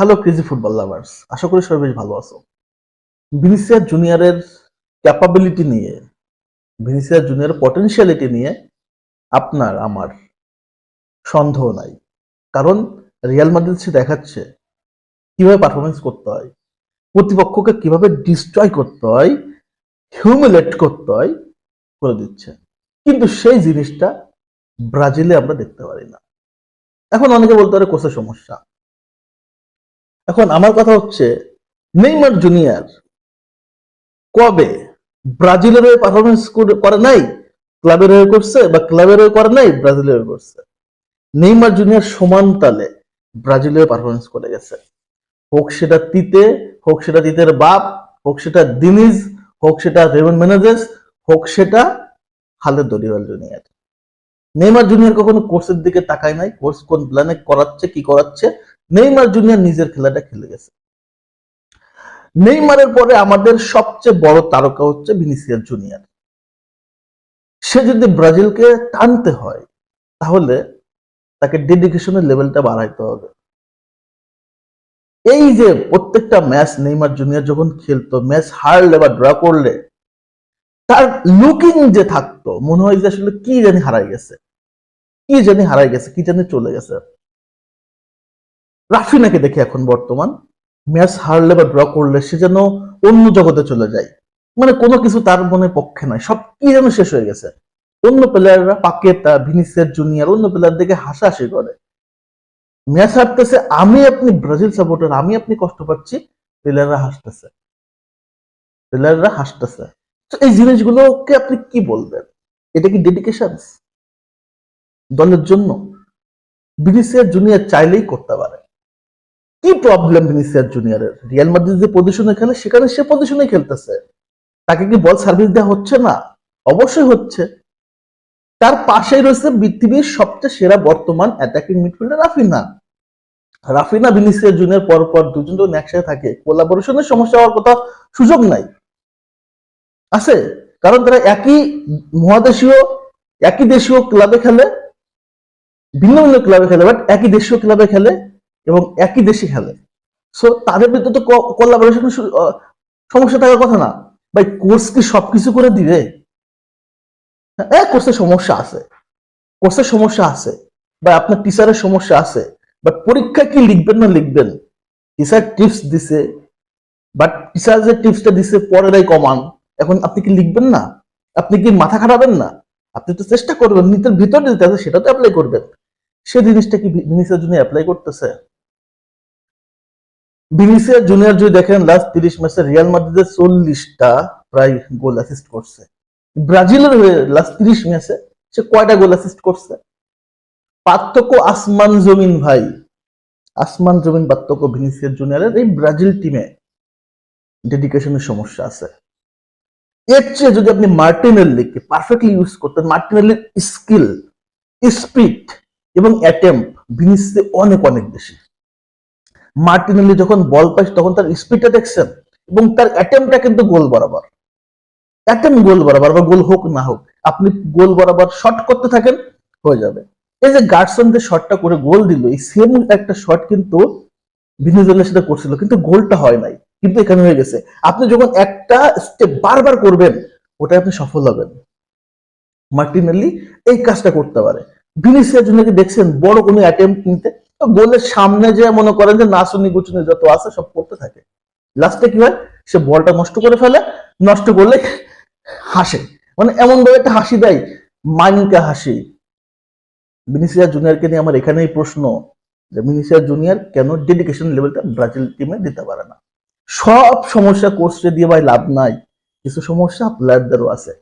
Hello crazy football lovers আশা করি সবাই বেশ ভালো আছো। ভিনিসিয়াস জুনিয়রের ক্যাপাবিলিটি নিয়ে ভিনিসিয়াস জুনিয়রের পটেনশিয়ালিটি নিয়ে আপনার আমার সন্দেহ নাই। কারণ রিয়াল মাদ্রিদ সে দেখাচ্ছে কীভাবে পারফরমেন্স করতে হয়, প্রতিপক্ষকে কীভাবে ডিস্ট্রয় করতে হয় হিউমিলেট করতে হয়, করে দিচ্ছে। কিন্তু সেই জিনিসটা ব্রাজিলে আমরা দেখতে পারি না। এখন অনেকে বলতে পারে কোষের সমস্যা। এখন আমার কথা হচ্ছে, নেইমার জুনিয়র কবে ব্রাজিলের হয়ে পারফরমেন্স করে নাই? ক্লাবের হয়ে করছে বা ক্লাবের হয়ে করে নাই? ব্রাজিলের হয়ে করছে। নেইমার জুনিয়র সমান তালে ব্রাজিলের পারফরমেন্স করে গেছে। হোক সেটা তিতে, হোক সেটা তিতের বাপ, হোক সেটা দিনিজ, হোক সেটা রেভেন মেনেজেস, হোক সেটা হালে দরিওয়াল জুনিয়র। নেইমার জুনিয়র কখনো কোর্সের দিকে তাকায় নাই? কোর্স কোন প্ল্যানে করাচ্ছে, কি করাচ্ছে? নেইমার জুনিয়র নিজের খেলাটা খেলে গেছে। নেইমারের পরে আমাদের সবচেয়ে বড় তারকা হচ্ছে ভিনিসিয়াস জুনিয়র। সে যদি ব্রাজিলকে টানতে হয়, তাহলে তাকে ডেডিকেশনের লেভেলটা বাড়াইতে হবে। এই যে প্রত্যেকটা ম্যাচ নেইমার জুনিয়র যখন খেলতো ম্যাচ হারলে বা ড্র করলে, তার লুকিং যে থাকতো, মনে হয় যে আসলে কি জানি হারাই গেছে। কি জানি হারাই গেছে, কি জানি চলে গেছে। রাফিনাকে দেখি এখন বর্তমান ম্যাচ হারলে বা ড্র করলে সে যেন অন্য জগতে চলে যায়। মানে কোনো কিছু তার মনে পক্ষে নাই সব কি যেন শেষ হয়ে গেছে। অন্য প্লেয়াররা পাকেতা, ভিনিসিয়াস জুনিয়র অন্য প্লেয়ার দেখে হাসাহাসি করে। ম্যাচ হারতেছে, আমি আপনি ব্রাজিল সাপোর্টার আমি আপনি কষ্ট পাচ্ছি প্লেয়াররা হাসতেছে। প্লেয়াররা হাসতেছে। তো এই জিনিসগুলোকে আপনি কি বলবেন? এটা কি ডেডিকেশন দলের জন্য? ভিনিসিয়াস জুনিয়র চাইলেই করতে পারে। কি প্রবলেম ভিনিসিয়াস জুনিয়রের রিয়াল মাদ্রিদ যে পজিশনে খেলে, সেখানে সে পজিশনে খেলতেছে। তাকে কি বল সার্ভিস দেওয়া হচ্ছে না? অবশ্যই হচ্ছে। তার পাশেই রয়েছে পৃথিবীর সবচেয়ে সেরা বর্তমান attacking midfielder Raphinha. Raphinha Vinicius Junior পর পর দুজন যখন একসাথে থাকে। কোলাবোরেশনের সমস্যা হওয়ার কথা সুযোগ নাই। আছে। কারণ তারা একই মহাদেশীয়, একই দেশীয় ক্লাবে খেলে, ভিন্ন ভিন্ন ক্লাবে খেলে বাট একই দেশীয় ক্লাবে খেলে। এবং একই দেশে খেলে। সো তাদের ভিতরে তো কোলাবোরেশন সমস্যা থাকার কথা না। ভাই কোর্স কি সবকিছু করে দিবে? হ্যাঁ কোর্সের সমস্যা আছে। কোর্সের সমস্যা আছে। বা আপনার টিচারের সমস্যা আছে। বাট পরীক্ষা কি লিখবেন না লিখবেন? টিচার টিপস দিছে। বাট টিচার যে টিপসটা দিছে পরেরাই কমান। এখন আপনি কি লিখবেন না? আপনি কি মাথা খারাপেন না? আপনি তো চেষ্টা করবেন নিজের ভিতরে যেতে আছে সেটা তো অ্যাপ্লাই করবেন। সে জিনিসটা কি জিনিসের জন্য অ্যাপ্লাই করতেছে? ভিনিসিয়াস জুনিয়র যদি দেখেন লাস্ট তিরিশ ম্যাচে রিয়াল মাদ্রিদের চল্লিশটা প্রায় গোল অ্যাসিস্ট করছে। ব্রাজিলের হয়ে লাস্ট তিরিশ ম্যাচে সে কয়টা গোল অ্যাসিস্ট করছে? পার্থক্য আসমান জমিন ভাই। আসমান জমিন পার্থক্য ভিনিসিয়াস জুনিয়রের এই ব্রাজিল টিমে ডেডিকেশনের সমস্যা আছে। এর চেয়ে যদি আপনি মার্টিনেল্লিকে পারফেক্টলি ইউজ করতেন মার্টিনেল্লির স্কিল স্পিড এবং অ্যাটেম্প ভিনিসিয়াসে অনেক অনেক বেশি। মার্টিনেল্লি যখন বল পাইস তখন তার স্পিডটা দেখছেন এবং তার অ্যাটেম্পটা কিন্তু গোল বরাবর। অ্যাটেম্প গোল বরাবর বা গোল হোক না হোক, আপনি গোল বরাবর শট করতে থাকেন, হয়ে যাবে। এই যে গার্ডসন যে শটটা করে গোল দিল, এই সেম একটা শট কিন্তু ভিনিজুয়েলার সাথে করছিল, কিন্তু গোলটা হয় নাই, কিন্তু এখানে হয়ে গেছে। আপনি যখন একটা স্টেপ বারবার করবেন ওটা আপনি সফল হবেন। মার্টিনেলি এই কাজটা করতে পারে। ভিনিসিয়ার জন্য কি দেখছেন বড় কোনো অ্যাটেম্প নিতে? গোলের সামনে যে মনে করেন যে নাচুনি গুচুনি যত আছে সব করতে থাকে। লাস্টে কি হয়? সে বলটা নষ্ট করে ফেলে, নষ্ট করলে হাসে। মানে এমন ভাবে একটা হাসি দেয় মাইনকে হাসি। ভিনিসিয়া জুনিয়রকে নিয়ে আমার এখানেই প্রশ্ন, যে ভিনিসিয়া জুনিয়র কেন ডেডিকেশন লেভেলটা ব্রাজিল টিমে দিতে পারে না? সব সমস্যা কোর্সে দিয়ে ভাই লাভ নাই। কিছু সমস্যা প্লেয়ারদেরও আছে।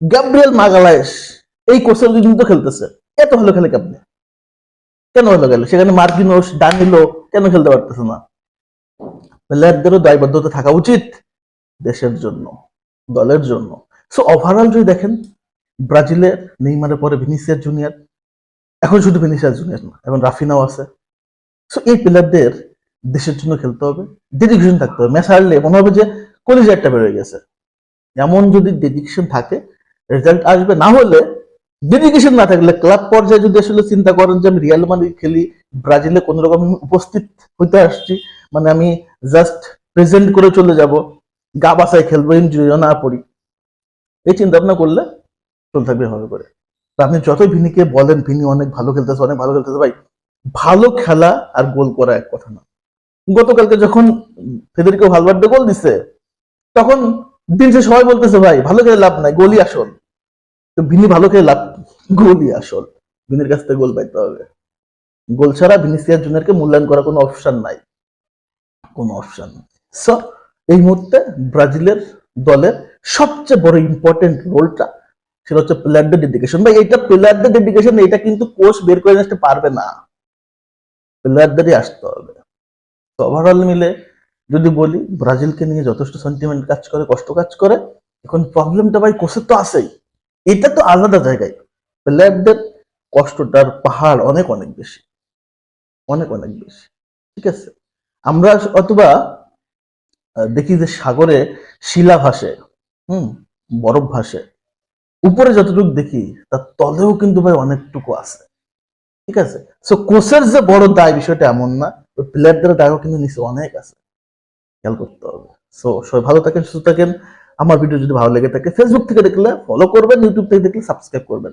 গ্যাব্রিয়েল মাগালায়েস এই কোর্সের কিন্তু খেলতেছে, এত ভালো খেলে কেমনে? কেন ভালো গেল সেখানে মার্কিনোস, ডানিলো কেন খেলতে পারতেছে না? প্লেয়ারদেরও দায়বদ্ধতা থাকা উচিত দেশের জন্য, দলের জন্য। সো ওভারঅল যদি দেখেন, ব্রাজিলের, নেইমারের পরে ভিনিসিয়াস জুনিয়র এখন শুধু ভিনিসিয়াস জুনিয়র না, এখন রাফিনাও আছে। সো এই প্লেয়ারদের দেশের জন্য খেলতে হবে ডেডিকেশন থাকতে হবে। ম্যাচ হারলে মনে হবে যে কলিজা একটা বেরোয় গেছে। এমন যদি ডেডিকেশন থাকে রেজাল্ট আসবে, না হলে ডেডিকেশন না থাকলে ক্লাব পর্যায়ে যদি আসলে চিন্তা করেন যে আমি রিয়াল মাদ্রিদ খেলি, ব্রাজিলে কোন রকম উপস্থিত হইতে আসছি মানে আমি জাস্ট প্রেজেন্ট করে চলে যাব, গা বাসায় খেলব ইঞ্জুরি না পড়ি। এই চিন্তা ভাবনা করলে চলতে থাকবে হবে করে। আপনি যতই ভিনিকে বলেন, ভিনি অনেক ভালো খেলতেছে, অনেক ভালো খেলতেছে, ভাই, ভালো খেলা আর গোল করা এক কথা না। গতকালকে যখন ফেদেরিকো ভালভার্দে গোল দিছে, তখন দিন শেষে সবাই বলতেছে, ভাই, ভালো খেলে লাভ নাই, গোলই আসল। তো ভিনি ভালো খেলে লাভ? গোলই আসল। ভিনির কাছ থেকে গোল পাইতে হবে। গোল ছাড়া ভিনিসিয়াস জুনিয়রকে মূল্যায়ন করার কোনো অপশন নাই। কোনো অপশন সো এই মুহূর্তে ব্রাজিলের দলের সবচেয়ে বড় ইম্পর্টেন্ট রোলটা সেটা হচ্ছে প্লেয়ারদের ডেডিকেশন ভাই এটা প্লেয়ারদের ডেডিকেশন এটা কিন্তু কোচ বের করে আসতে পারবে না। প্লেয়ারদেরই আসতে হবে। তো ওভারঅল মিলে যদি বলি, ব্রাজিলকে নিয়ে যথেষ্ট সেন্টিমেন্ট কাজ করে, কষ্ট কাজ করে, এখন প্রবলেমটা ভাই কোচের তো আছেই। এটা তো আলাদা জায়গায়। প্লেয়ারদের কষ্টটার পাহাড় অনেক অনেক বেশি। অনেক অনেক বেশি। ঠিক আছে? আমরা অথবা দেখি যে সাগরে শিলা ভাসে, হুম, বরফ ভাসে। উপরে যতটুকু দেখি, তার তলেও কিন্তু ভাই অনেকটুকু আছে। ঠিক আছে? সো কোচের যে বড় দায় বিষয়টা এমন না ওই প্লেয়ারদের দায়ও কিন্তু নিচে অনেক আছে। খেয়াল করতে হবে। সো সবাই ভালো থাকেন, সুস্থ থাকেন। আমার ভিডিও যদি ভালো লেগে থাকে ফেসবুক থেকে দেখলে ফলো করবেন ইউটিউব থেকে দেখলে সাবস্ক্রাইব করবেন।